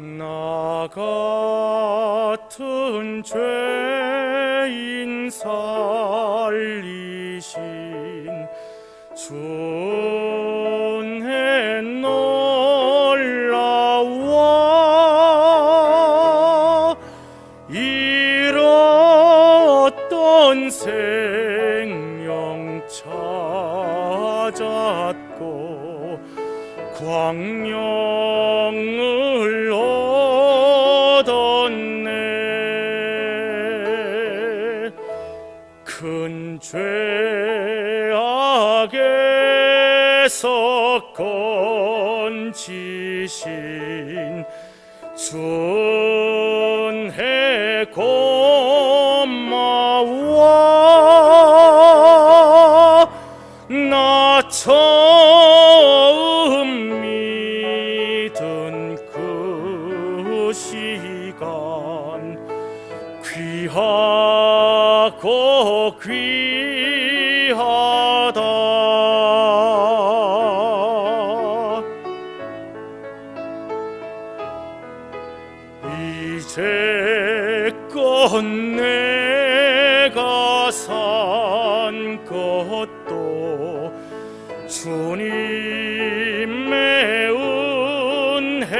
나 같은 죄인 살리신 주의 놀라워 광명을 죄악에서 건지신 준혜 고마워. 나 처음 믿은 그 시간 귀하고 귀하다 이제껏 내가 산 것도 주님의 은혜라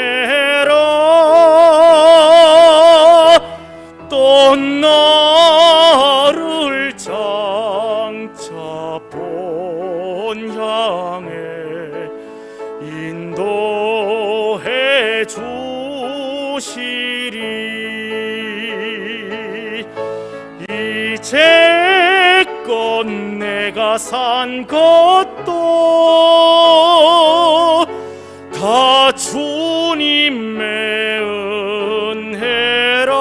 또 나를 장차 본 향해 인도해 주 시리. 이제껏 내가 산 것도 다 주님의 은혜라.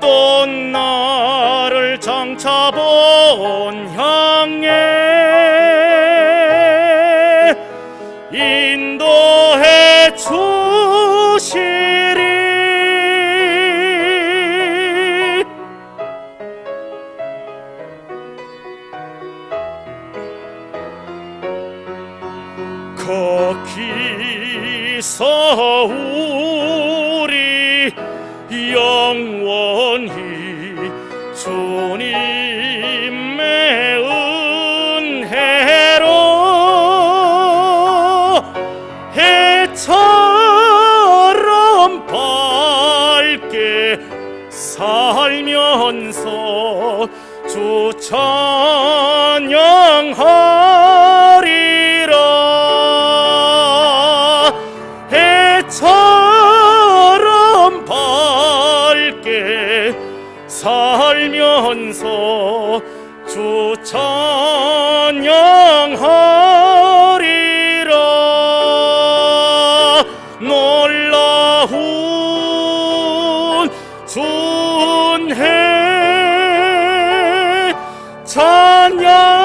또 나를 장차 본 향해 거기서 우리 영원히 주님의 은혜로 해처럼 밝게 살면서 주 찬양하 살면서 주 찬양하리라 놀라운 준혜 찬양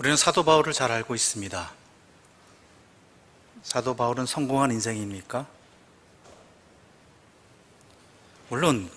우리는 사도 바울을 잘 알고 있습니다. 사도 바울은 성공한 인생입니까? 물론